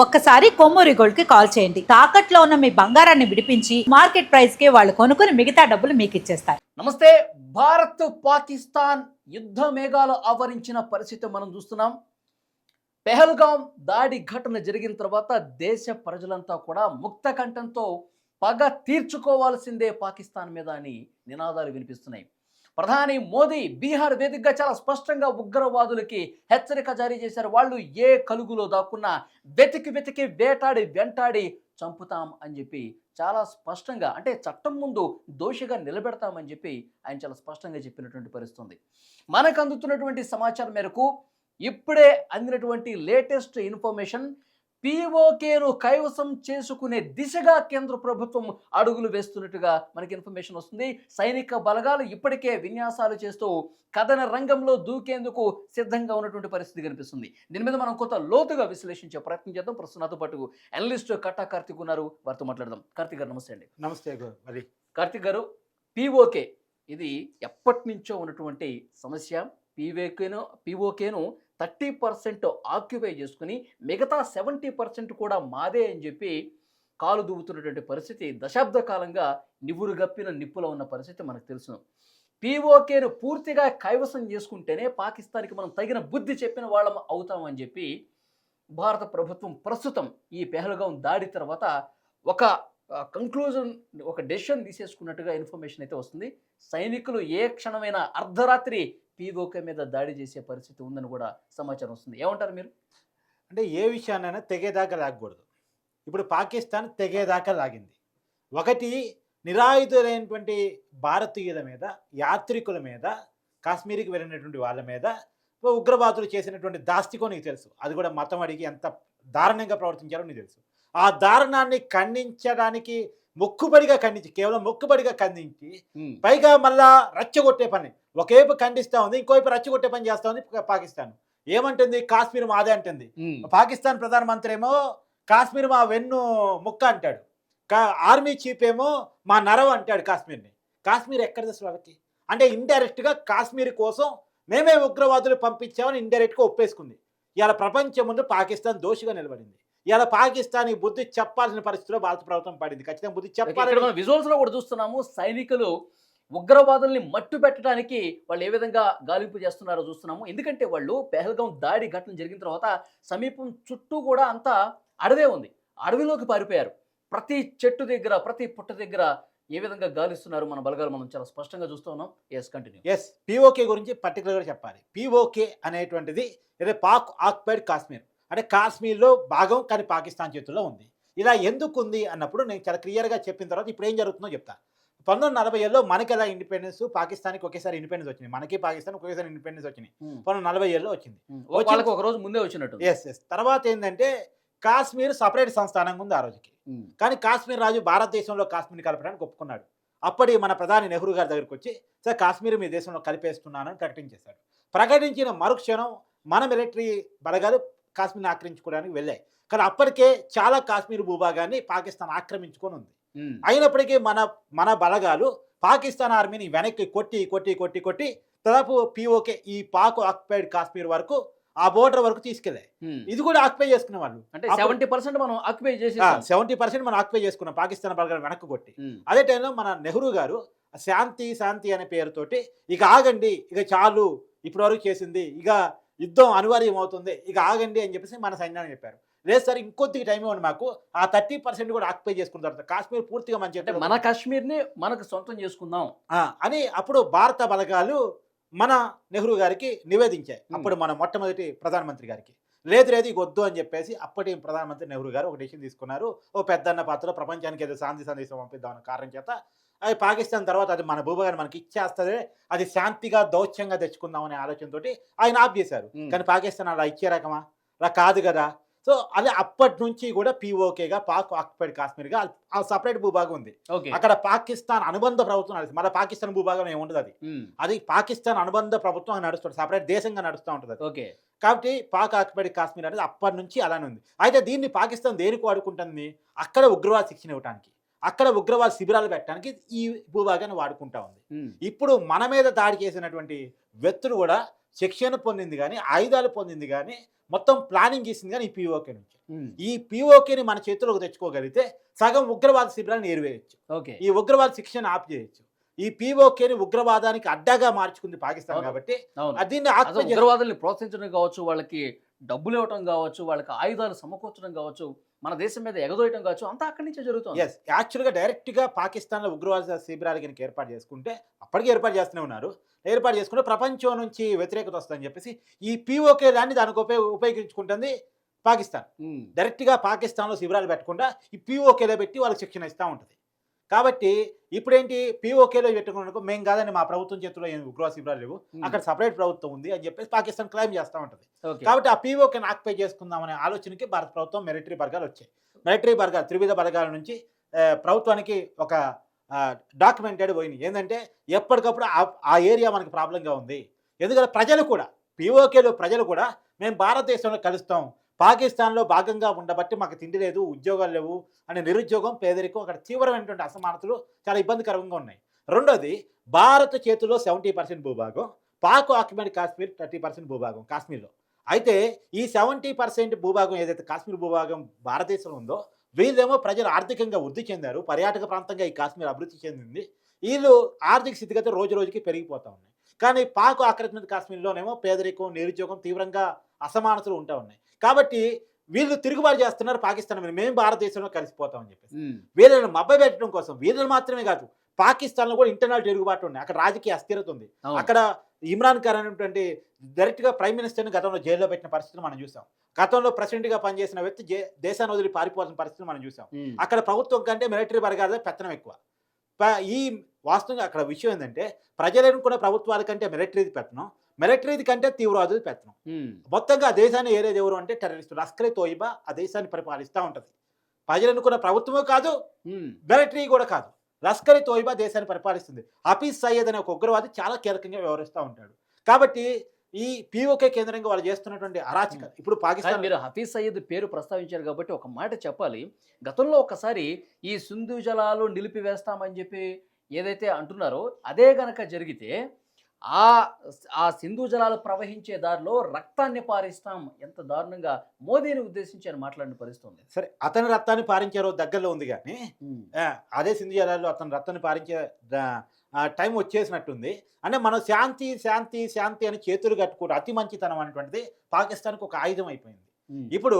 ఒక్కసారి కొమ్మూరి గోల్డ్కి కాల్ చేయండి. తాకట్లో ఉన్న మీ బంగారాన్ని విడిపించి మార్కెట్ ప్రైస్కి వాళ్ళు కొనుక్కుని మిగతా డబ్బులు మీకు ఇచ్చేస్తారు. నమస్తే. భారత్ పాకిస్తాన్ యుద్ధ మేఘాలు ఆవరించిన పరిస్థితి మనం చూస్తున్నాం. పెహల్గాం దాడి ఘటన జరిగిన తర్వాత దేశ ప్రజలంతా కూడా ముక్త కంఠంతో పగ తీర్చుకోవాల్సిందే పాకిస్తాన్ మీద అని నినాదాలు వినిపిస్తున్నాయి. ప్రధాని మోదీ బీహార్ వేదికగా చాలా స్పష్టంగా ఉగ్రవాదులకి హెచ్చరిక జారీ చేశారు. వాళ్ళు ఏ కలుగులో దాక్కున్నా వెతికి వెతికి వేటాడి వెంటాడి చంపుతాం అని చెప్పి చాలా స్పష్టంగా అంటే చట్టం ముందు దోషిగా నిలబెడతామని చెప్పి ఆయన చాలా స్పష్టంగా చెప్పినటువంటి పరిస్థితుంది. మనకు అందుతున్నటువంటి సమాచారం మేరకు ఇప్పుడే అందినటువంటి లేటెస్ట్ ఇన్ఫర్మేషన్ పీఓకేను కైవసం చేసుకునే దిశగా కేంద్ర ప్రభుత్వం అడుగులు వేస్తున్నట్టుగా మనకి ఇన్ఫర్మేషన్ వస్తుంది. సైనిక బలగాలు ఇప్పటికే విన్యాసాలు చేస్తూ కథన రంగంలో దూకేందుకు సిద్ధంగా ఉన్నటువంటి పరిస్థితి కనిపిస్తుంది. దీని మీద మనం కొంత లోతుగా విశ్లేషించే ప్రయత్నం చేద్దాం. ప్రస్తుతం నాతో పాటు అనలిస్ట్ కట్టా కార్తిక్ ఉన్నారు. వారితో మాట్లాడదాం. కార్తిక్ గారు నమస్తే అండి. నమస్తే మరి. కార్తిక్ గారు పీఓకే ఇది ఎప్పటి నుంచో ఉన్నటువంటి సమస్య. పీఓకేను పీఓకేను థర్టీ పర్సెంట్ ఆక్యుపై చేసుకుని మిగతా సెవెంటీ పర్సెంట్ కూడా మాదే అని చెప్పి కాలు దూవుతున్నటువంటి పరిస్థితి దశాబ్ద కాలంగా నివురు గప్పిన నిప్పులో ఉన్న పరిస్థితి మనకు తెలుసు. పీఓకేను పూర్తిగా కైవసం చేసుకుంటేనే పాకిస్తాన్కి మనం తగిన బుద్ధి చెప్పిన వాళ్ళం అవుతామని చెప్పి భారత ప్రభుత్వం ప్రస్తుతం ఈ పెహల్గాం దాడి తర్వాత ఒక కంక్లూజన్ ఒక డెసిషన్ తీసేసుకున్నట్టుగా ఇన్ఫర్మేషన్ అయితే వస్తుంది. సైనికులు ఏ క్షణమైన అర్ధరాత్రి పీఓకే మీద దాడి చేసే పరిస్థితి ఉందని కూడా సమాచారం వస్తుంది. ఏమంటారు మీరు? అంటే ఏ విషయాన్నైనా తెగేదాకా లాగకూడదు. ఇప్పుడు పాకిస్తాన్ తెగేదాకా లాగింది. ఒకటి నిరాయుధులైనటువంటి భారతీయుల మీద యాత్రికుల మీద కాశ్మీర్కి వెళ్ళినటువంటి వాళ్ళ మీద ఉగ్రవాదులు చేసినటువంటి దాస్తికో నీకు తెలుసు. అది కూడా మతం అడిగి ఎంత దారుణంగా ప్రవర్తించారో నీకు తెలుసు. ఆ దారుణాన్ని ఖండించడానికి మొక్కుబడిగా ఖండించి కేవలం మొక్కుబడిగా ఖండించి పైగా మళ్ళా రచ్చగొట్టే పని. ఒకవైపు ఖండిస్తా ఉంది ఇంకోవైపు రచ్చగొట్టే పని చేస్తా ఉంది పాకిస్తాన్. ఏమంటుంది? కాశ్మీర్ మాదే అంటుంది. పాకిస్తాన్ ప్రధానమంత్రి ఏమో కాశ్మీర్ మా వెన్ను ముక్క అంటాడు. ఆర్మీ చీఫ్ ఏమో మా నరవ అంటాడు కాశ్మీర్ని. కాశ్మీర్ ఎక్కడిది అసలు వాళ్ళకి? అంటే ఇండైరెక్ట్గా కాశ్మీర్ కోసం మేమే ఉగ్రవాదులు పంపించామని ఇండైరెక్ట్గా ఒప్పేసుకుంది. ఇవాళ ప్రపంచం ముందు పాకిస్తాన్ దోషిగా నిలబడింది. ఇవాళ పాకిస్తాన్ బుద్ధి చెప్పాల్సిన పరిస్థితిలో భారత ప్రభుత్వం పడింది. ఖచ్చితంగా బుద్ధి చెప్పాలని మనం విజువల్స్లో కూడా చూస్తున్నాము సైనికులు ఉగ్రవాదుల్ని మట్టు పెట్టడానికి వాళ్ళు ఏ విధంగా గాలింపు చేస్తున్నారో చూస్తున్నాము. ఎందుకంటే వాళ్ళు పెహల్గాం దాడి ఘటన జరిగిన తర్వాత సమీపం చుట్టూ కూడా అంతా అడవే ఉంది. అడవిలోకి పారిపోయారు. ప్రతి చెట్టు దగ్గర ప్రతి పుట్ట దగ్గర ఏ విధంగా గాలిస్తున్నారు మన బలగాలు మనం చాలా స్పష్టంగా చూస్తూ ఉన్నాం. ఎస్ కంటిన్యూ ఎస్ పిఓకే గురించి పర్టికులర్గా చెప్పాలి. పిఓకే అనేటువంటిది ఏదో పాక్ ఆక్యుపైడ్ కాశ్మీర్. అంటే కాశ్మీర్లో భాగం కానీ పాకిస్తాన్ చేతుల్లో ఉంది. ఇలా ఎందుకు ఉంది అన్నప్పుడు నేను చాలా క్లియర్గా చెప్పిన తర్వాత ఇప్పుడు ఏం జరుగుతుందో చెప్తా. పంతొమ్మిది నలభై ఏళ్ళలో మనకి ఎలా ఇండిపెండెన్స్? పాకిస్తాన్కి ఒకేసారి ఇండిపెండెన్స్ వచ్చింది మనకి పాకిస్తాన్ ఒకేసారి ఇండిపెండెన్స్ వచ్చినాయి. పంతొమ్మిది నలభై ఏళ్ళలో వచ్చింది. వాళ్ళకి ఒక రోజు ముందే వచ్చినట్టు ఎస్ ఎస్ తర్వాత ఏంటంటే కాశ్మీర్ సపరేట్ సంస్థానంగా ఉంది ఆ రోజుకి. కానీ కాశ్మీర్ రాజు భారతదేశంలో కాశ్మీర్ కలపడానికి ఒప్పుకున్నాడు. అప్పటి మన ప్రధాని నెహ్రూ గారి దగ్గరికి వచ్చి సార్ కాశ్మీర్ మీ దేశంలో కలిపేస్తున్నానని ప్రకటించేశాడు. ప్రకటించిన మరుక్షణం మన మిలిటరీ బలగాలు కాశ్మీర్ని ఆక్రమించుకోవడానికి వెళ్ళాయి. కానీ అప్పటికే చాలా కాశ్మీర్ భూభాగాన్ని పాకిస్తాన్ ఆక్రమించుకొని ఉంది. అయినప్పటికీ మన మన బలగాలు పాకిస్తాన్ ఆర్మీని వెనక్కి కొట్టి కొట్టి కొట్టి కొట్టి దాదాపు పిఓకే ఈ పాక్ ఆక్యుపైడ్ కాశ్మీర్ వరకు ఆ బోర్డర్ వరకు తీసుకెళ్ళాయి. ఇది కూడా ఆక్యుపై చేసుకునే వాళ్ళు. అంటే సెవెంటీ పర్సెంట్ మనం ఆక్యుపై చేసి సెవెంటీ పర్సెంట్ మనం ఆక్యుపై చేసుకున్నాం పాకిస్తాన్ బలగాలు వెనక్కి కొట్టి. అదే టైంలో మన నెహ్రూ గారు శాంతి శాంతి అనే పేరుతోటి ఇక ఆగండి ఇక చాలు ఇప్పటి వరకు చేసింది ఇక యుద్ధం అనివార్యం అవుతుంది ఇక ఆగండి అని చెప్పేసి మన సైన్యాన్ని చెప్పారు. లేదు సార్ ఇంకొద్ది టైం ఇవ్వండి మాకు. ఆ థర్టీ పర్సెంట్ కూడా ఆక్యుపై చేసుకున్న తర్వాత కాశ్మీర్ పూర్తిగా మన అంటే మన కాశ్మీర్ని మనకు సొంతం చేసుకుందాం. అని అప్పుడు భారత బలగాలు మన నెహ్రూ గారికి నివేదించాయి. అప్పుడు మన మొట్టమొదటి ప్రధానమంత్రి గారికి. లేదు లేదు వద్దు అని చెప్పేసి అప్పటి ప్రధానమంత్రి నెహ్రూ గారు ఒక డెసిషన్ తీసుకున్నారు. ఓ పెద్దన్న పాత్రలో ప్రపంచానికి ఏదో శాంతి సందేశం పంపిద్దాం అన్న కారణం చేత అది పాకిస్తాన్ తర్వాత అది మన భూభాగాన్ని మనకి ఇచ్చేస్తుంది. అది శాంతిగా దౌత్యంగా తెచ్చుకుందాం అనే ఆలోచనతోటి ఆయన ఆఫ్ చేశారు. కానీ పాకిస్తాన్ అలా ఇచ్చే రకమా? అలా కాదు కదా. సో అదే అప్పటి నుంచి కూడా పీఓకేగా పాక్ ఆక్యుపైడ్ కాశ్మీర్గా ఆ సపరేట్ భూభాగం ఉంది. అక్కడ పాకిస్తాన్ అనుబంధ ప్రభుత్వం నడుస్తుంది. మళ్ళీ పాకిస్తాన్ భూభాగం ఏమి ఉండదు అది. అది పాకిస్తాన్ అనుబంధ ప్రభుత్వం అని నడుస్తుంది. సపరేట్ దేశంగా నడుస్తూ ఉంటుంది ఓకే. కాబట్టి పాక్ ఆక్యుపైడ్ కాశ్మీర్ అనేది అప్పటి నుంచి అలానే ఉంది. అయితే దీన్ని పాకిస్తాన్ దేనికి వాడుకుంటుంది? అక్కడ ఉగ్రవాద శిక్షణ ఇవ్వడానికి అక్కడ ఉగ్రవాద శిబిరాలు పెట్టడానికి ఈ భూభాగాన్ని వాడుకుంటా ఉంది. ఇప్పుడు మన మీద దాడి చేసినటువంటి వ్యక్తులు కూడా శిక్షణ పొందింది కానీ ఆయుధాలు పొందింది కానీ మొత్తం ప్లానింగ్ చేసింది కానీ ఈ పీఓకే నుంచి. ఈ పీఓకేని మన చేతిలోకి తెచ్చుకోగలిగితే సగం ఉగ్రవాద శిబిరాన్ని ఓకే. ఈ ఉగ్రవాద శిక్షణ ఆప్ చేయొచ్చు ఈ పీఓకేని ఉగ్రవాదానికి అడ్డాగా మార్చుకుంది పాకిస్తాన్. కాబట్టి దీన్ని ఉగ్రవాదుల్ని ప్రోత్సహించడం కావచ్చు వాళ్ళకి డబ్బులు ఇవ్వటం కావచ్చు వాళ్ళకి ఆయుధాలు సమకూర్చడం కావచ్చు మన దేశం మీద ఎగదోయటం కావచ్చు అంతా అక్కడి నుంచే జరుగుతుంది. ఎస్ యాక్చువల్గా డైరెక్ట్గా పాకిస్తాన్లో ఉగ్రవాద శిబిరాలు కనుక ఏర్పాటు చేసుకుంటే అప్పటికి ఏర్పాటు చేస్తూనే ఉన్నారు. ఏర్పాటు చేసుకుంటే ప్రపంచం నుంచి వ్యతిరేకత వస్తుందని చెప్పేసి ఈ పీఓకే దాన్ని దానికి ఉపయోగ ఉపయోగించుకుంటుంది పాకిస్తాన్. డైరెక్ట్గా పాకిస్తాన్లో శిబిరాలు పెట్టకుండా ఈ పీఓకేలో పెట్టి వాళ్ళకి శిక్షణ ఇస్తూ ఉంటుంది. కాబట్టి ఇప్పుడేంటి పీఓకేలో పెట్టుకున్నందుకు మేము కాదని మా ప్రభుత్వం చేతిలో ఏం ఉగ్రవాద శిబిరాలు లేవు. అక్కడ సపరేట్ ప్రభుత్వం ఉంది అని చెప్పేసి పాకిస్తాన్ క్లైమ్ చేస్తూ ఉంటుంది. కాబట్టి ఆ పీఓకేని ఆక్యుపై చేసుకుందామనే ఆలోచనకి భారత ప్రభుత్వం మిలిటరీ బర్గాలు వచ్చాయి. మిలిటరీ బర్గాలు త్రివిధ బలగాల నుంచి ప్రభుత్వానికి ఒక డాక్యుమెంటెడ్ పోయినాయి. ఏంటంటే ఎప్పటికప్పుడు ఆ- ఆ ఏరియా మనకి ప్రాబ్లంగా ఉంది. ఎందుకంటే ప్రజలు కూడా పీఓకేలో ప్రజలు కూడా మేము భారతదేశంలో కలుస్తాం. పాకిస్తాన్లో భాగంగా ఉండబట్టి మాకు తిండి లేదు ఉద్యోగాలు లేవు అనే నిరుద్యోగం పేదరికం అక్కడ తీవ్రమైనటువంటి అసమానతలు చాలా ఇబ్బందికరంగా ఉన్నాయి. రెండోది భారత్ చేతిలో సెవెంటీ పర్సెంట్ భూభాగం Pak occupied Kashmir thirty percent భూభాగం కాశ్మీర్లో. అయితే ఈ సెవెంటీ పర్సెంట్ భూభాగం ఏదైతే కాశ్మీర్ భూభాగం భారతదేశంలో ఉందో వీళ్ళేమో ప్రజలు ఆర్థికంగా వృద్ధి చెందారు పర్యాటక ప్రాంతంగా ఈ కాశ్మీర్ అభివృద్ధి చెందింది. వీళ్ళు ఆర్థిక స్థితిగతి రోజు రోజుకి పెరిగిపోతూ ఉన్నాయి. కానీ పాక్ ఆక్రమిత కాశ్మీర్లోనేమో పేదరికం నిరుద్యోగం తీవ్రంగా అసమానతలు ఉంటా ఉన్నాయి. కాబట్టి వీళ్ళు తిరుగుబాటు చేస్తున్నారు పాకిస్తాన్ మీద. మేము భారతదేశంలో కలిసిపోతామని చెప్పేసి. వీళ్ళని మభ్యపెట్టడం కోసం వీళ్ళని మాత్రమే కాదు పాకిస్తాన్లో కూడా ఇంటర్నల్ తిరుగుబాటు ఉన్నాయి. అక్కడ రాజకీయ అస్థిరత ఉంది. అక్కడ ఇమ్రాన్ ఖాన్ అనేటువంటి డైరెక్ట్గా ప్రైమ్ మినిస్టర్ని గతంలో జైల్లో పెట్టిన పరిస్థితిని మనం చూసాం. గతంలో ప్రెసిడెంట్గా పనిచేసిన వ్యక్తి దేశాన్ని వదిలి పారిపోతున్న పరిస్థితిని మనం చూసాం. అక్కడ ప్రభుత్వం కంటే మిలిటరీ వర్గాలదే పెత్తనం ఎక్కువ. ఈ వాస్తవంగా అక్కడ విషయం ఏంటంటే ప్రజలు ఎన్నుకున్న ప్రభుత్వాల కంటే మిలిటరీది పెత్తనం. మిలిటరీది కంటే తీవ్రవాదుది పెత్తనం. మొత్తంగా ఆ దేశాన్ని ఏరేది ఎవరు అంటే టెర్రరిస్టు లస్కరే తోయిబా ఆ దేశాన్ని పరిపాలిస్తూ ఉంటుంది. ప్రజలు ఎన్నుకున్న ప్రభుత్వమే కాదు మిలిటరీ కూడా కాదు. లస్కరీ తోయిబా దేశాన్ని పరిపాలిస్తుంది. హఫీజ్ సయ్యద్ అనే ఒక ఉగ్రవాది చాలా కీలకంగా వ్యవహరిస్తూ ఉంటాడు. కాబట్టి ఈ పీఓకే కేంద్రంగా వాళ్ళు చేస్తున్నటువంటి అరాచక ఇప్పుడు పాకిస్తాన్ మీరు హఫీజ్ సయ్యద్ పేరు ప్రస్తావించారు కాబట్టి ఒక మాట చెప్పాలి. గతంలో ఒకసారి ఈ సింధు జలాలు నిలిపివేస్తామని చెప్పి ఏదైతే అంటున్నారో అదే గనక జరిగితే ఆ ఆ సింధు జలాలు ప్రవహించే దారిలో రక్తాన్ని పారిస్తాం. ఎంత దారుణంగా మోదీని ఉద్దేశించి ఆయన మాట్లాడిన పరిస్థితి ఉంది సరే అతని రక్తాన్ని పారించే రోజు దగ్గరలో ఉంది కానీ అదే సింధు జలాల్లో అతను రక్తాన్ని పారించే టైం వచ్చేసినట్టుంది. అంటే మనం శాంతి శాంతి శాంతి అని చేతులు కట్టుకోవడం అతి మంచితనం అనేటువంటిది పాకిస్తాన్కి ఒక ఆయుధం అయిపోయింది. ఇప్పుడు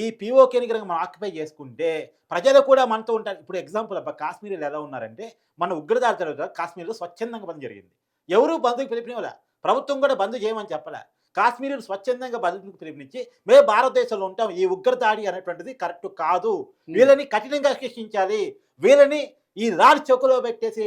ఈ పీఓకేని కనుక మనం ఆక్యుపై చేసుకుంటే ప్రజలు కూడా మనతో ఉంటారు. ఇప్పుడు ఎగ్జాంపుల్ అబ్బా కాశ్మీర్లో ఎలా ఉన్నారంటే మన ఉగ్రదాడి తర్వాత కాశ్మీర్లో స్వచ్ఛందంగా బంద్ జరిగింది. ఎవరు బంధుకు పిలుపునివ్వలే. ప్రభుత్వం కూడా బంద్ చేయమని చెప్పలే. కాశ్మీర్ స్వచ్ఛందంగా బంధుకు పిలుపునిచ్చి మేము భారతదేశంలో ఉంటాం ఈ ఉగ్రదాడి అనేటువంటిది కరెక్ట్ కాదు. వీళ్ళని కఠినంగా శిక్షించాలి. వీళ్ళని ఈ రాజ్ చౌకలో పెట్టేసి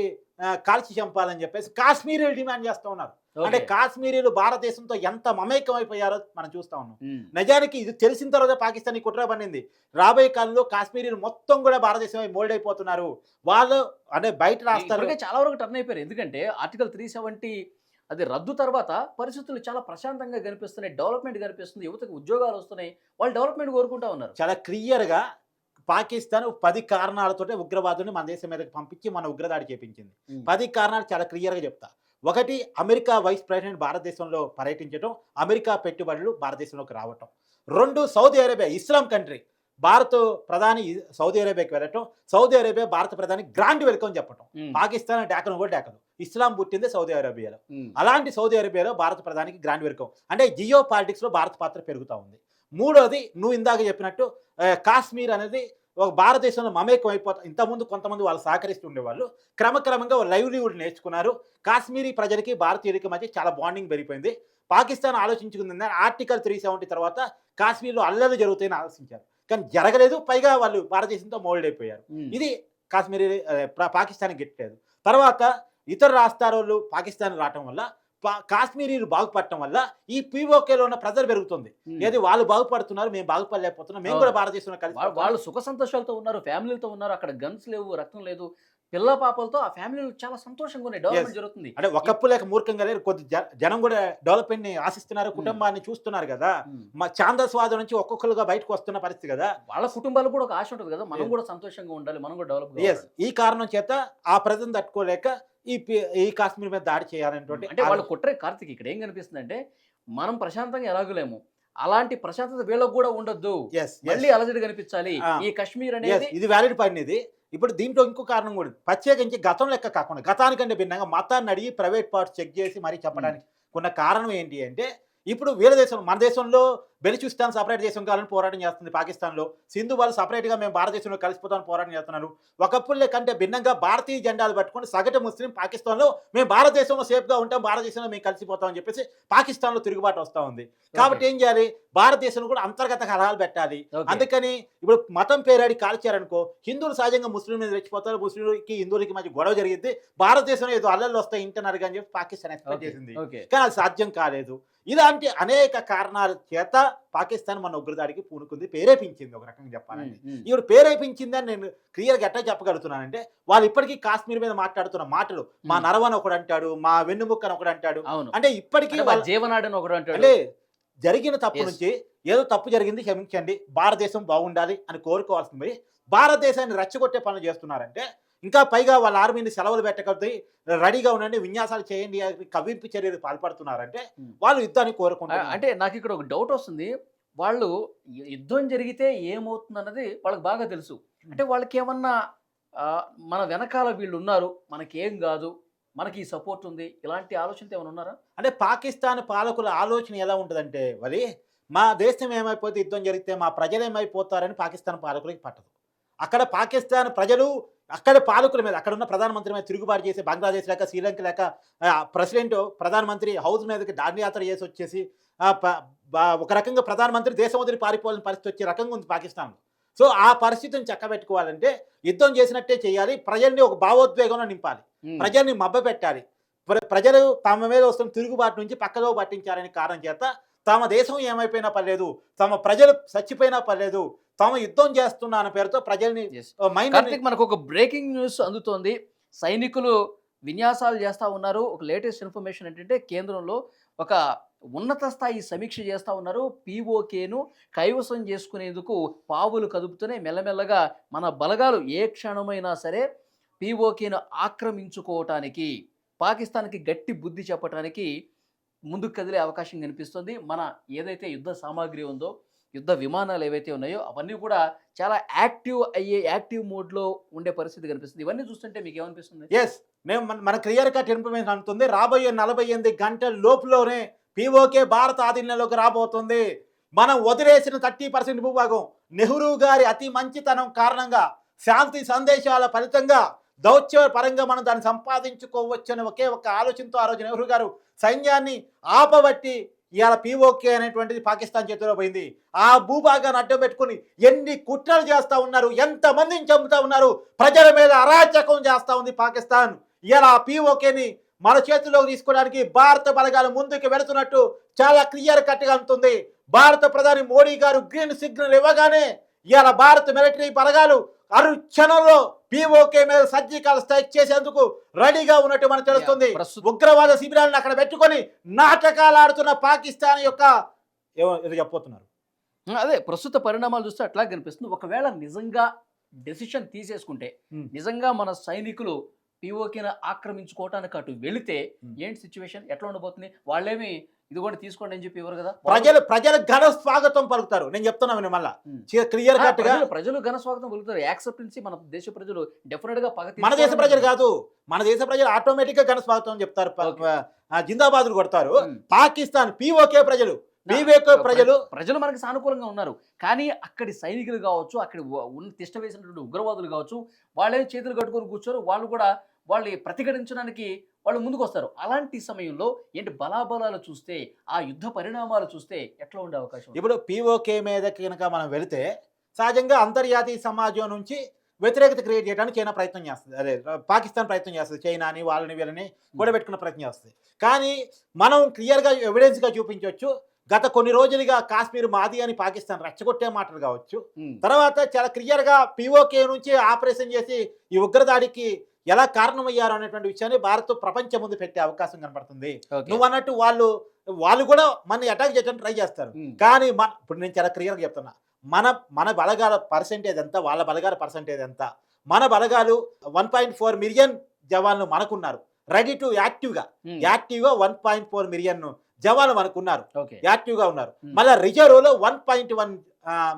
కాల్చి చంపాలని చెప్పేసి కాశ్మీరీలు డిమాండ్ చేస్తూ ఉన్నారు. అంటే. కాశ్మీరీలు భారతదేశంతో ఎంత మమేకం అయిపోయారో మనం చూస్తా ఉన్నాం. నిజానికి ఇది తెలిసిన తర్వాత పాకిస్తాన్ కుట్ర పడింది రాబోయే కాలంలో కాశ్మీరీలు మొత్తం కూడా భారతదేశం మోల్డ్ అయిపోతున్నారు. వాళ్ళు అంటే బయట రాష్ట్రాలు ఇప్పటికే చాలా వరకు టర్న్ అయిపోయారు. ఎందుకంటే ఆర్టికల్ త్రీ సెవెంటీ అది రద్దు తర్వాత పరిస్థితులు చాలా ప్రశాంతంగా కనిపిస్తున్నాయి. డెవలప్మెంట్ కనిపిస్తుంది. యువతకు ఉద్యోగాలు వస్తున్నాయి. వాళ్ళు డెవలప్మెంట్ కోరుకుంటా ఉన్నారు. చాలా క్లియర్గా పాకిస్తాన్ పది కారణాలతోటే ఉగ్రవాదుని మన దేశం మీదకి పంపించి మన ఉగ్రదాడి చేపించింది. పది కారణాలు చాలా క్లియర్గా చెప్తా. ఒకటి అమెరికా వైస్ ప్రెసిడెంట్ భారతదేశంలో పర్యటించడం అమెరికా పెట్టుబడులు భారతదేశంలోకి రావటం. రెండు సౌదీ అరేబియా ఇస్లాం కంట్రీ. భారత్ ప్రధాని సౌదీ అరేబియాకి వెళ్ళటం సౌదీ అరేబియా భారత ప్రధాని గ్రాండ్ వెల్కమ్ చెప్పటం. పాకిస్తాన్ డాకను కూడా డాకను ఇస్లాం పుట్టిందే సౌదీ అరేబియాలో. అలాంటి సౌదీ అరేబియాలో భారత ప్రధానికి గ్రాండ్ వెల్కమ్. అంటే జియో పాలిటిక్స్లో భారత పాత్ర పెరుగుతూ ఉంది. మూడోది నువ్వు ఇందాక చెప్పినట్టు కాశ్మీర్ అనేది ఒక భారతదేశంలో మమేకం అయిపోతా ఇంతకుముందు కొంతమంది వాళ్ళు సహకరిస్తూ ఉండేవాళ్ళు. క్రమక్రమంగా లైవ్లీవుడ్ నేర్చుకున్నారు. కాశ్మీరీ ప్రజలకి భారతీయులకి మధ్య చాలా బాండింగ్ పెరిగిపోయింది. పాకిస్తాన్ ఆలోచించుకుంది ఆర్టికల్ త్రీ సెవెంటీ తర్వాత కాశ్మీర్లో అల్లర్లు జరుగుతాయని ఆలోచించారు. కానీ జరగలేదు. పైగా వాళ్ళు భారతదేశంతో మోల్డ్ అయిపోయారు. ఇది కాశ్మీరీ పాకిస్తాన్కి గిట్టలేదు. తర్వాత ఇతర రాష్ట్రాల వాళ్ళు పాకిస్తాన్ రావటం వల్ల కాశ్మీరీలు బాగుపడటం వల్ల ఈ పీఓకేలో ఉన్న ప్రజలు పెరుగుతుంది. ఏది వాళ్ళు బాగుపడుతున్నారు మేము బాగుపడలేకపోతున్నాం మేము కూడా భారతదేశంలో కలిసి వాళ్ళు సుఖ సంతోషాలతో ఉన్నారు ఫ్యామిలీలతో ఉన్నారు అక్కడ గన్స్ లేవు రక్తం లేదు పిల్ల పాపలతో ఆ ఫ్యామిలీలు చాలా సంతోషంగా ఉన్నాయి. డెవలప్మెంట్ జరుగుతుంది. అంటే ఒకప్పుడు లేక మూర్ఖంగా లేరు. కొద్ది జనం కూడా డెవలప్మెంట్ని ఆశిస్తున్నారు. కుటుంబాన్ని చూస్తున్నారు కదా. ఉమ్. మా చాందస్వాదం నుంచి ఒక్కొక్కరుగా బయటకు వస్తున్న పరిస్థితి కదా. వాళ్ళ కుటుంబాలకు కూడా ఒక ఆశ ఉంటుంది కదా. మనం. కూడా సంతోషంగా ఉండాలి. మనం కూడా డెవలప్ ఈ కారణం చేత ఆ ప్రజలను తట్టుకోలేక ఈ ఈ కాశ్మీర్ మీద దాడి చేయాలనేటువంటి అంటే వాళ్ళు కుట్రే కార్తిక్ ఇక్కడ ఏం కనిపిస్తుంది అంటే మనం ప్రశాంతంగా ఎలాగలేము. అలాంటి ప్రశాంతత వీళ్ళకు కూడా ఉండొద్దు. మళ్ళీ అలజడి కనిపించాలి. ఈ కశ్మీర్ అనేది ఇది వ్యాలిడ్ పాయింట్ ఇది. ఇప్పుడు దీంట్లో ఇంకో కారణం కూడా. ప్రత్యేకించి గతం లెక్క కాకుండా గతానికంటే భిన్నంగా మతాన్ని అడిగి ప్రైవేట్ పార్ట్స్ చెక్ చేసి మరీ చెప్పడానికి ఉన్న కారణం ఏంటి అంటే ఇప్పుడు వీళ్ళ దేశంలో మన దేశంలో బెలుచిస్తాన్ సపరేట్ దేశం కావాలని పోరాటం చేస్తుంది పాకిస్తాన్లో. సింధు వాళ్ళు సపరేట్గా మేము భారతదేశంలో కలిసిపోతామని పోరాటం చేస్తున్నారు. ఒకప్పుడు కంటే భిన్నంగా భారతీయ జెండాలు పట్టుకొని సగటు ముస్లిం పాకిస్తాన్లో మేము భారతదేశంలో సేఫ్గా ఉంటాం భారతదేశంలో మేము కలిసిపోతామని చెప్పేసి పాకిస్తాన్లో తిరుగుబాటు వస్తూ ఉంది. కాబట్టి ఏం చేయాలి? భారతదేశంలో కూడా అంతర్గత కలహాలు పెట్టాలి. అందుకని ఇప్పుడు మతం పేరాడి కాల్చారనుకో హిందువులు సహజంగా ముస్లిం మీద రెచ్చిపోతారు ముస్లింలకి హిందువులకి మధ్య గొడవ జరిగింది భారతదేశంలో ఏదో అల్లర్లు వస్తాయి ఇంటన్నారు అని చెప్పి పాకిస్తాన్ ఎక్స్పెక్ట్. చేసింది. కానీ అది సాధ్యం కాలేదు. ఇలాంటి అనేక కారణాల చేత పాకిస్తాన్ మన ఉగ్రదాడికి పూనుకుంది ప్రేరేపించింది ఒక రకంగా చెప్పాలంటే. ఇప్పుడు ప్రేరేపించిందని నేను క్లియర్గా ఎట్లా చెప్పగలుగుతున్నానంటే వాళ్ళు ఇప్పటికీ కాశ్మీర్ మీద మాట్లాడుతున్న మాటలు మా. నరవని ఒకడు అంటాడు మా వెన్నుముక్కని ఒకడు అంటాడు. అవును. అంటే ఇప్పటికీ జీవనాడని ఒకడు అంటాడు. అంటే జరిగిన తప్పు. నుంచి ఏదో తప్పు జరిగింది క్షమించండి భారతదేశం బాగుండాలి అని కోరుకోవాల్సింది. భారతదేశాన్ని రెచ్చగొట్టే పనులు చేస్తున్నారంటే ఇంకా పైగా వాళ్ళ ఆర్మీని సెలవులు పెట్టకపోతే రెడీగా ఉండండి విన్యాసాలు చేయండి కవింపు చర్యలు పాల్పడుతున్నారంటే. వాళ్ళు యుద్ధాన్ని కోరుకుంటారు అంటే నాకు ఇక్కడ ఒక డౌట్ వస్తుంది. వాళ్ళు యుద్ధం జరిగితే ఏమవుతుంది అన్నది వాళ్ళకి బాగా తెలుసు. అంటే వాళ్ళకి ఏమన్నా మన వెనకాల వీళ్ళు ఉన్నారు మనకి కాదు మనకి ఈ సపోర్ట్ ఉంది ఇలాంటి ఆలోచనతో ఏమైనా ఉన్నారా? అంటే పాకిస్తాన్ పాలకుల ఆలోచన ఎలా ఉంటుందంటే వలి మా దేశం ఏమైపోతే యుద్ధం జరిగితే మా ప్రజలు ఏమైపోతారని పాకిస్తాన్ పాలకులకి పట్టదు. అక్కడ పాకిస్తాన్ ప్రజలు అక్కడ పాలకుల మీద అక్కడ ఉన్న ప్రధానమంత్రి మీద తిరుగుబాటు చేసి బంగ్లాదేశ్ లేక శ్రీలంక లేక ప్రెసిడెంట్ ప్రధానమంత్రి హౌస్ మీదకి దండయాత్ర చేసి వచ్చేసి ఒక రకంగా ప్రధానమంత్రి దేశం వదిలి పారిపోవాలని పరిస్థితి వచ్చే రకంగా ఉంది పాకిస్తాన్ సో ఆ పరిస్థితిని చక్కబెట్టుకోవాలంటే యుద్ధం చేసినట్టే చేయాలి ప్రజల్ని ఒక భావోద్వేగంలో నింపాలి. ప్రజల్ని మభ్యపెట్టాలి ప్ర- ప్రజలు తమ మీద వస్తున్న తిరుగుబాటు నుంచి పక్కదో పట్టించాలని కారణం చేత తమ దేశం ఏమైపోయినా పర్లేదు తమ ప్రజలు చచ్చిపోయినా పర్లేదు తాము యుద్ధం చేస్తున్నా అన్న పేరుతో ప్రజల్ని. మైండ్ మనకు ఒక బ్రేకింగ్ న్యూస్ అందుతోంది. సైనికులు విన్యాసాలు చేస్తా ఉన్నారు. ఒక లేటెస్ట్ ఇన్ఫర్మేషన్ ఏంటంటే కేంద్రంలో ఒక ఉన్నత స్థాయి సమీక్ష చేస్తా ఉన్నారు. పీఓకేను కైవసం చేసుకునేందుకు పావులు కదుపుతూనే మెల్లమెల్లగా మన బలగాలు ఏ క్షణమైనా సరే పీఓకేను ఆక్రమించుకోవటానికి పాకిస్తాన్కి గట్టి బుద్ధి చెప్పటానికి ముందుకు కదిలే అవకాశం కనిపిస్తుంది. మన ఏదైతే యుద్ధ సామాగ్రి ఉందో యుద్ధ విమానాలు ఏవైతే ఉన్నాయో అవన్నీ కూడా చాలా యాక్టివ్ అయ్యే యాక్టివ్ మోడ్లో ఉండే పరిస్థితి కనిపిస్తుంది. ఇవన్నీ చూస్తుంటే మీకు ఏమనిపిస్తుంది ఎస్ మేము మన- మన క్లియర్ కట్ ఇన్ఫర్మేషన్ అందుతుంది. రాబోయే నలభై ఎనిమిది గంటల లోపులోనే పీఓకే భారత ఆధీనంలోకి రాబోతుంది. మనం వదిలేసిన థర్టీ పర్సెంట్ భూభాగం నెహ్రూ గారి అతి మంచితనం కారణంగా శాంతి సందేశాల ఫలితంగా దౌత్య పరంగా మనం దాన్ని సంపాదించుకోవచ్చని ఒకే ఒక ఆలోచనతో ఆ రోజు నెహ్రూ గారు సైన్యాన్ని ఆపబట్టి ఇవాళ పీఓకే అనేటువంటిది పాకిస్తాన్ చేతిలో పోయింది. ఆ భూభాగాన్ని అడ్డం పెట్టుకుని ఎన్ని కుట్రలు చేస్తూ ఉన్నారు ఎంతమందిని చంపుతా ఉన్నారు ప్రజల మీద అరాచకం చేస్తూ ఉంది పాకిస్తాన్. ఇవాళ ఆ పీఓకేని మన చేతిలోకి తీసుకోవడానికి భారత బలగాలు ముందుకు వెళుతున్నట్టు చాలా క్లియర్ కట్గా ఉంటుంది భారత ప్రధాని మోడీ గారు గ్రీన్ సిగ్నల్ ఇవ్వగానే ఇవాళ భారత మిలిటరీ బలగాలు అరుక్షణంలో పీఓకే మీద సర్జికల్ స్ట్రైక్ చేసేందుకు రెడీగా ఉన్నట్టు మనకు తెలుస్తుంది. ఉగ్రవాద శిబిరాలను అక్కడ పెట్టుకొని నాటకాలు ఆడుతున్న పాకిస్తాన్ యొక్క ఏదో చెప్పబోతున్నారు. అదే ప్రస్తుత పరిణామాలు చూస్తే అట్లా కనిపిస్తుంది. ఒకవేళ నిజంగా డెసిషన్ తీసేసుకుంటే. నిజంగా మన సైనికులు పీఓకేని ఆక్రమించుకోవటానికి అటు వెళితే. ఏంటి సిచ్యువేషన్ ఎట్లా ఉండబోతుంది? వాళ్ళేమి ఇది కూడా తీసుకోండి అని చెప్పి ఎవరు కదా? ప్రజలు ప్రజలు ఘన స్వాగతం పలుకుతారు. నేను చెప్తున్నాను మళ్ళా. Hmm. క్లియర్ కట్గా ప్రజలు ఘన స్వాగతం పలుకుతారు. యాక్సెప్టెన్సీ మన దేశ ప్రజలు డెఫినెట్గా మన దేశ ప్రజలు కాదు. మన దేశ ప్రజలు ఆటోమేటిక్గా ఘన స్వాగతం చెప్తారు. జిందాబాదులు కొడతారు. పాకిస్తాన్ పీఓకే ప్రజలు. ప్రజలు. ప్రజలు మనకి సానుకూలంగా ఉన్నారు. కానీ అక్కడి సైనికులు కావచ్చు అక్కడి ఉన్న తిష్ట వేసినటువంటి ఉగ్రవాదులు కావచ్చు వాళ్ళే చేతులు కట్టుకొని కూర్చోరు. వాళ్ళు కూడా వాళ్ళు ప్రతిఘటించడానికి వాళ్ళు ముందుకు వస్తారు అలాంటి సమయంలో ఏంటి బలాబలాలు చూస్తే ఆ యుద్ధ పరిణామాలు చూస్తే ఎట్లా ఉండే అవకాశం? ఇప్పుడు పీఓకే మీద కనుక మనం వెళితే సహజంగా అంతర్జాతీయ సమాజం నుంచి వ్యతిరేకత క్రియేట్ చేయడానికి చైనా ప్రయత్నం చేస్తుంది. అదే పాకిస్తాన్ ప్రయత్నం చేస్తుంది. చైనాని వాళ్ళని వీళ్ళని కూడబెట్టుకున్న ప్రయత్నం చేస్తుంది. కానీ మనం క్లియర్గా ఎవిడెన్స్గా చూపించవచ్చు. గత కొన్ని రోజులుగా కాశ్మీర్ మాది అని పాకిస్తాన్ రెచ్చగొట్టే మాటలు కావచ్చు. తర్వాత చాలా క్లియర్గా పీఓకే నుంచి ఆపరేషన్ చేసి ఈ ఉగ్రదాడికి ఎలా కారణమయ్యారు అనేటువంటి విషయాన్ని భారత్ ప్రపంచం ముందు పెట్టే అవకాశం కనపడుతుంది ఓకే. నువ్వు అన్నట్టు వాళ్ళు వాళ్ళు కూడా మన అటాక్ చేయడానికి ట్రై చేస్తారు. కానీ మన ఇప్పుడు నేను చాలా క్లియర్గా చెప్తున్నా. మన మన బలగాల పర్సెంటేజ్ ఎంత? వాళ్ళ బలగాల పర్సెంటేజ్ ఎంత? మన బలగాలు వన్ పాయింట్ ఫోర్ మిలియన్ జవాన్లు మనకున్నారు. రెడీ టు యాక్టివ్గా. యాక్టివ్గా వన్ పాయింట్ ఫోర్ మిలియన్ జవాన్లు మనకున్నారు. యాక్టివ్గా ఉన్నారు. మళ్ళీ రిజర్వ్లో వన్ పాయింట్ వన్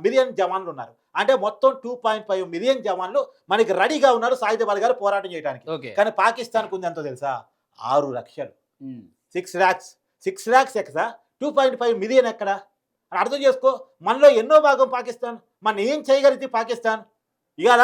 మిలియన్ జవాన్లు ఉన్నారు. అంటే మొత్తం టూ పాయింట్ ఫైవ్ మిలియన్ జవాన్లు మనకి రెడీగా ఉన్నారు సాయుధ బలగాలు పోరాటం చేయడానికి కానీ పాకిస్తాన్కు ఉంది ఎంతో తెలుసా? ఆరు లక్షలు. సిక్స్ ల్యాక్స్ సిక్స్ ల్యాక్స్ ఎక్కడ? టూ పాయింట్ ఫైవ్ మిలియన్ ఎక్కడ? అని అర్థం చేసుకో. మనలో ఎన్నో భాగం పాకిస్తాన్. మన ఏం చేయగలిగితే పాకిస్తాన్? ఇవాళ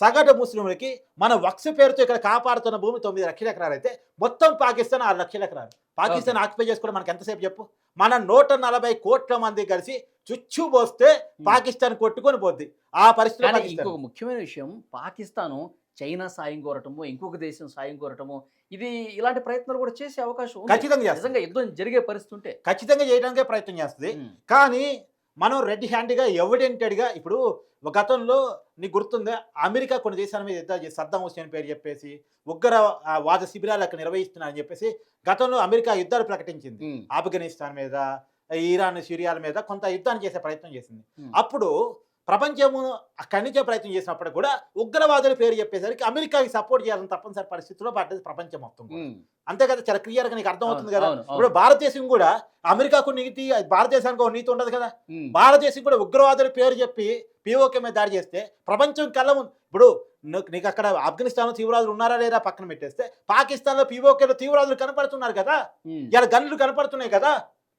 సగటు ముస్లింలకి మన వక్స్ పేరుతో ఇక్కడ కాపాడుతున్న భూమి తొమ్మిది లక్షల ఎకరాలు అయితే మొత్తం పాకిస్తాన్ ఆరు లక్షల ఎకరాలు. పాకిస్తాన్ ఆక్యుపై చేసుకోవడం మనకి ఎంతసేపు చెప్పు? మన నూట నలభై కోట్ల మంది కలిసి చుచ్చు పోస్తే పాకిస్తాన్ కొట్టుకొని పోద్ది. ఆ పరిస్థితిలో పాకిస్తాన్. ఇంకొక ముఖ్యమైన విషయం పాకిస్తాను చైనా సాయం కోరటము ఇంకొక దేశం సాయం కోరటము ఇది ఇలాంటి ప్రయత్నాలు కూడా చేసే అవకాశం. ఖచ్చితంగా నిజంగా యుద్ధం జరిగే పరిస్థితి ఉంటే. ఖచ్చితంగా చేయడానికే ప్రయత్నం చేస్తుంది. కానీ మనం రెడ్ హ్యాండ్గా ఎవిడెంటెడ్గా ఇప్పుడు గతంలో నీకు గుర్తుందా? అమెరికా కొన్ని దేశాల మీద యుద్ధాలు చేసి సద్దాం హుసేన్ పేరు చెప్పేసి ఉగ్ర వాద శిబిరాలు అక్కడ నిర్వహిస్తున్నారని చెప్పేసి గతంలో అమెరికా యుద్ధాలు ప్రకటించింది. ఆఫ్ఘనిస్తాన్ మీద ఇరాన్ సిరియాల మీద కొంత యుద్ధాన్ని చేసే ప్రయత్నం చేసింది. అప్పుడు ప్రపంచము ఖండించే ప్రయత్నం చేసినప్పుడు కూడా ఉగ్రవాదుల పేరు చెప్పేసరికి అమెరికాకి సపోర్ట్ చేయాలని తప్పనిసరి పరిస్థితిలో పడ్డది ప్రపంచం మొత్తం. అంతే కదా చాలా క్లియర్గా నీకు అర్థం అవుతుంది కదా. ఇప్పుడు భారతదేశం కూడా అమెరికాకు నీతి భారతదేశానికి ఒక నీతి ఉండదు కదా. భారతదేశం కూడా ఉగ్రవాదుల పేరు చెప్పి పిఓకే మీద దాడి చేస్తే ప్రపంచం కళ్ళ ఇప్పుడు నీకు అక్కడ ఆఫ్ఘనిస్తాన్లో తీవ్రవాదులు ఉన్నారా లేదా పక్కన పెట్టేస్తే పాకిస్తాన్లో పిఓకేలో తీవ్రవాదులు కనపడుతున్నారు కదా. ఇలా గన్నులు కనపడుతున్నాయి కదా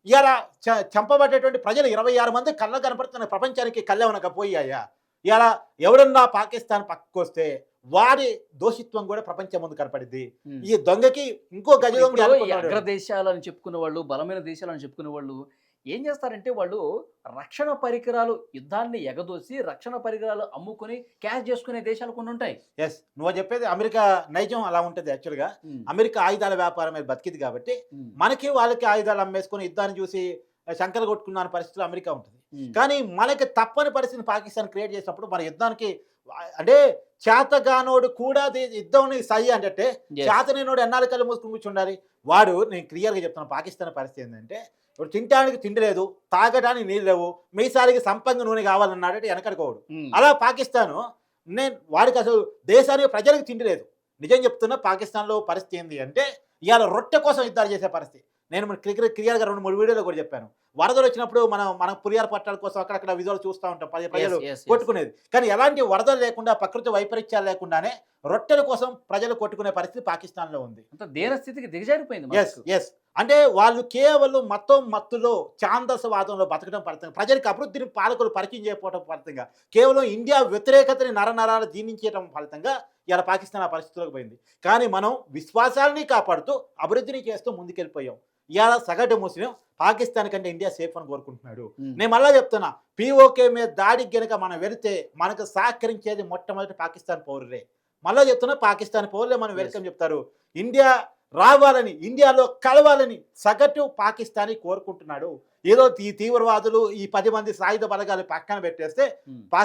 ఇలా చ- చంపబడేటువంటి ప్రజలు ఇరవై ఆరు మంది కళ్ళ కనపడుతున్నాయి ప్రపంచానికి కళ్ళేమనక పోయాయా ఇలా ఎవడన్నా పాకిస్తాన్ పక్కకు వస్తే వారి దోషిత్వం కూడా ప్రపంచం ముందు కనపడింది. ఈ దొంగకి ఇంకో గజ దొంగ దేశాలని చెప్పుకునే వాళ్ళు బలమైన దేశాలని చెప్పుకునే వాళ్ళు ఏం చేస్తారంటే వాళ్ళు రక్షణ పరికరాలు యుద్ధాన్ని ఎగదోసి రక్షణ పరికరాలు అమ్ముకొని క్యాష్ చేసుకునే దేశాలు కొన్ని ఉంటాయి ఎస్ నువ్వు చెప్పేది అమెరికా నైజం అలా ఉంటుంది యాక్చువల్గా. అమెరికా ఆయుధాల వ్యాపారం మీద బతికింది కాబట్టి. మనకి వాళ్ళకి ఆయుధాలు అమ్మేసుకొని యుద్ధాన్ని చూసి శంకలు కొట్టుకున్న పరిస్థితిలో అమెరికా ఉంటుంది. కానీ మనకి తప్పని పరిస్థితిని పాకిస్తాన్ క్రియేట్ చేసినప్పుడు మన యుద్ధానికి అంటే చేతగానోడు కూడా యుద్ధంని సై అంటే. చేతనేనోడు ఎన్నాళ్ళు కళ్ళు మూసుకుని కూర్చుండాలి వాడు నేను క్లియర్గా చెప్తాను పాకిస్తాన్ పరిస్థితి ఏంటంటే ఇప్పుడు తినడానికి తిండి లేదు తాగడానికి నీళ్ళు లేవు మీసారికి సంపంగ నూనె కావాలన్నాడంటే వెనకడుకోడు. అలా పాకిస్తాను నేను వాడికి అసలు దేశానికి ప్రజలకు తిండి లేదు నిజం చెప్తున్నా పాకిస్తాన్లో పరిస్థితి ఏంది అంటే ఇవాళ రొట్టె కోసం యుద్ధాలు చేసే పరిస్థితి. నేను మన క్లియర్ క్లియర్గా రెండు మూడు వీడియోలో కూడా చెప్పాను. వరదలు వచ్చినప్పుడు మనం మనం పులియార పట్టాల కోసం అక్కడక్కడ విజువల్ చూస్తూ ఉంటాం పది ప్రజలు. కొట్టుకునేది. కానీ ఎలాంటి వరదలు లేకుండా ప్రకృతి వైపరీత్యాలు లేకుండానే రొట్టెల కోసం ప్రజలు కొట్టుకునే పరిస్థితి పాకిస్తాన్లో ఉంది. అంత దేన స్థితికి దిగజారిపోయింది ఎస్. ఎస్ అంటే వాళ్ళు కేవలం మొత్తం మత్తులో ఛాందసవాదంలో బతకడం ఫలితంగా ప్రజలకు అభివృద్ధిని పాలకులు పరిచయం చేయకపోవడం ఫలితంగా కేవలం ఇండియా వ్యతిరేకతని నరనరాలు జీర్ణించడం ఫలితంగా ఇలా పాకిస్తాన్ ఆ పరిస్థితిలోకి పోయింది. కానీ మనం విశ్వాసాలని కాపాడుతూ అభివృద్ధిని చేస్తూ ముందుకెళ్ళిపోయాం. ఇవాళ సగటు ముస్లిం పాకిస్తాన్ కంటే ఇండియా సేఫ్ అని కోరుకుంటున్నాడు. నేను మళ్ళా చెప్తున్నా పిఓకే మీద దాడికి గనక మనం వెళితే మనకు సహకరించేది మొట్టమొదటి పాకిస్తాన్ పౌరులే. మళ్ళా చెప్తున్నా పాకిస్తాన్ పౌరులే మనం. వెల్కమ్ చెప్తారు. ఇండియా రావాలని ఇండియాలో కలవాలని సగటు పాకిస్తానీ కోరుకుంటున్నాడు. ఏదో ఈ తీవ్రవాదులు ఈ పది మంది సాయుధ బలగాలు పక్కన పెట్టేస్తే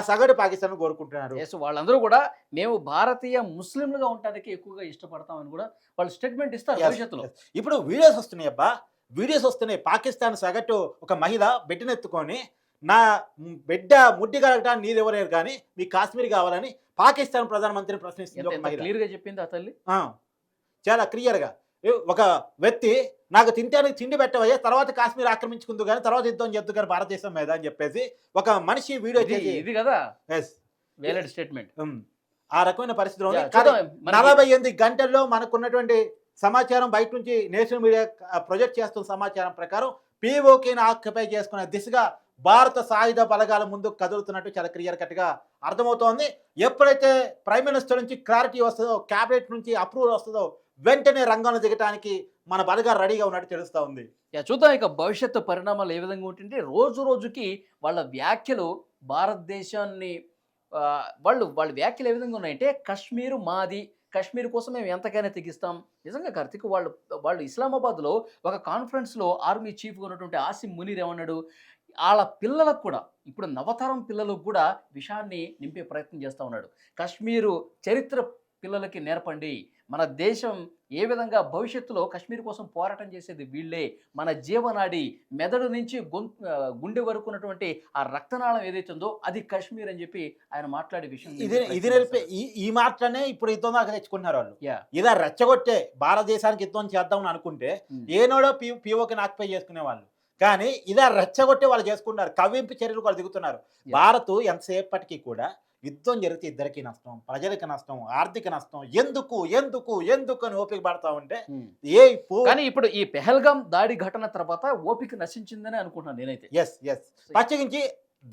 సగటు పాకిస్తాన్ కోరుకుంటున్నారు ఎస్ వాళ్ళందరూ కూడా మేము భారతీయ ముస్లింలుగా ఉండడానికి ఎక్కువగా ఇష్టపడతామని కూడా వాళ్ళు స్టేట్మెంట్ ఇస్తారు భవిష్యత్తులో. ఇప్పుడు వీడియోస్ వస్తున్నాయి అబ్బా. వీడియోస్ వస్తున్నాయి. పాకిస్తాన్ సగటు ఒక మహిళ బిడ్డనెత్తుకొని నా బిడ్డ ముడ్డి కలగటానికి నీరు ఎవరేరు కానీ మీ కాశ్మీర్ కావాలని పాకిస్తాన్ ప్రధానమంత్రిని ప్రశ్నిస్తుంది ఎంత ఒక ఎంత మహిళ. క్లియర్గా చెప్పింది ఆ తల్లి? చాలా క్లియర్గా. ఒక వ్యక్తి నాకు తింటానికి తిండి పెట్టవయ్యా తర్వాత కాశ్మీర్ ఆక్రమించుకుందు కానీ తర్వాత యుద్ధం చేద్దు కానీ భారతదేశం మీద అని చెప్పేసి ఒక మనిషి వీడియో చేసి ఇది కదా? వేలెడ్ స్టేట్మెంట్ ఆ రకమైన పరిస్థితిలో ఉంది నలభై ఎనిమిది గంటల్లో మనకున్నటువంటి సమాచారం బయట నుంచి నేషనల్ మీడియా ప్రొజెక్ట్ చేస్తున్న సమాచారం ప్రకారం పీఓకేని ఆక్యుపై చేసుకునే దిశగా భారత సాయుధ బలగాల ముందు కదులుతున్నట్టు చాలా క్లియర్ కట్గా అర్థమవుతోంది. ఎప్పుడైతే ప్రైమ్ మినిస్టర్ నుంచి క్లారిటీ వస్తుందో క్యాబినెట్ నుంచి అప్రూవల్ వస్తుందో వెంటనే రంగంలో దిగటానికి మన బలగా రెడీగా ఉన్నట్టు తెలుస్తూ ఉంది. యా, చూద్దాం ఇక భవిష్యత్తు పరిణామాలు ఏ విధంగా ఉంటుంటే రోజు రోజుకి వాళ్ళ వ్యాఖ్యలు భారతదేశాన్ని వాళ్ళు వాళ్ళ వ్యాఖ్యలు ఏ విధంగా ఉన్నాయంటే కాశ్మీర్ మాది కాశ్మీర్ కోసం మేము ఎంతకైనా తెగిస్తాం. నిజంగా కార్తిక్ వాళ్ళు వాళ్ళు ఇస్లామాబాద్లో ఒక కాన్ఫరెన్స్లో ఆర్మీ చీఫ్గా ఉన్నటువంటి ఆసిమ్ మునీర్ ఏమన్నాడు? వాళ్ళ పిల్లలకు కూడా ఇప్పుడు నవతరం పిల్లలకు కూడా విషయాన్ని నింపే ప్రయత్నం చేస్తూ ఉన్నాడు. కాశ్మీరు చరిత్ర పిల్లలకి నేర్పండి. మన దేశం ఏ విధంగా భవిష్యత్తులో కశ్మీర్ కోసం పోరాటం చేసేది వీళ్ళే. మన జీవనాడి మెదడు నుంచి గుండె వరకు ఉన్నటువంటి ఆ రక్తనాళం ఏదైతే ఉందో అది కశ్మీర్ అని చెప్పి ఆయన మాట్లాడే విషయం ఇది ఇది నిలిపే ఈ ఈ మాటలనే ఇప్పుడు యుద్ధం దాకా తెచ్చుకున్నారు వాళ్ళు. ఇదా రెచ్చగొట్టే భారతదేశానికి యుద్ధం చేద్దామని అనుకుంటే. ఏనోడో పి పిఓకి ఆక్యుపై చేసుకునే వాళ్ళు. కానీ ఇదా రెచ్చగొట్టే వాళ్ళు చేసుకుంటున్నారు. కవ్వింపు చర్యలు కూడా దిగుతున్నారు. భారత్ ఎంతసేపటికి కూడా యుద్ధం జరిగితే ఇద్దరికి నష్టం ప్రజలకి నష్టం ఆర్థిక నష్టం. ఎందుకు ఎందుకు ఎందుకు అని ఓపిక పడతా ఉంటే ఏ కానీ ఇప్పుడు ఈ పెహల్గాం దాడి ఘటన తర్వాత ఓపిక నశించిందని అనుకుంటున్నాను నేనైతే. ఎస్ ఎస్ పచ్చగించి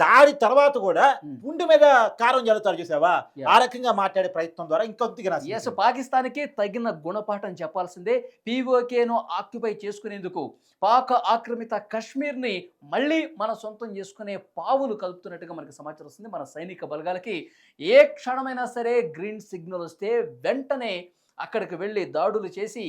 దాడి తర్వాత కూడా. గుండె మీద కారం జల్లుతారు చూసావా. ఆ రకంగా మాట్లాడే ప్రయత్నం ద్వారా ఇంకొంతగా ఎస్ పాకిస్తాన్కి తగిన గుణపాఠం చెప్పాల్సిందే పీఓకేను ఆక్యుపై చేసుకునేందుకు పాక్ ఆక్రమిత కశ్మీర్ని మళ్ళీ మన సొంతం చేసుకునే పావులు కలుపుతున్నట్టుగా మనకి సమాచారం వస్తుంది మన సైనిక బలగాలకి ఏ క్షణమైనా సరే గ్రీన్ సిగ్నల్ వస్తే వెంటనే అక్కడికి వెళ్ళి దాడులు చేసి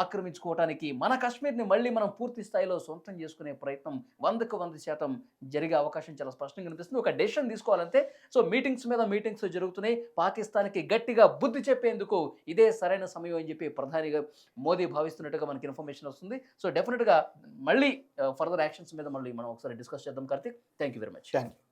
ఆక్రమించుకోవడానికి మన కాశ్మీర్ని మళ్ళీ మనం పూర్తి స్థాయిలో సొంతం చేసుకునే ప్రయత్నం వందకు వంద శాతం జరిగే అవకాశం చాలా స్పష్టంగా కనిపిస్తుంది. ఒక డెసిషన్ తీసుకోవాలంటే సో మీటింగ్స్ మీద మీటింగ్స్ జరుగుతున్నాయి. పాకిస్తాన్కి గట్టిగా బుద్ధి చెప్పేందుకు ఇదే సరైన సమయం అని చెప్పి ప్రధానిగా మోదీ భావిస్తున్నట్టుగా మనకి ఇన్ఫర్మేషన్ వస్తుంది. సో డెఫినెట్గా మళ్ళీ uh, ఫర్దర్ యాక్షన్స్ మీద మళ్ళీ మనం ఒకసారి డిస్కస్ చేద్దాం Karthik. Thank you very much thank you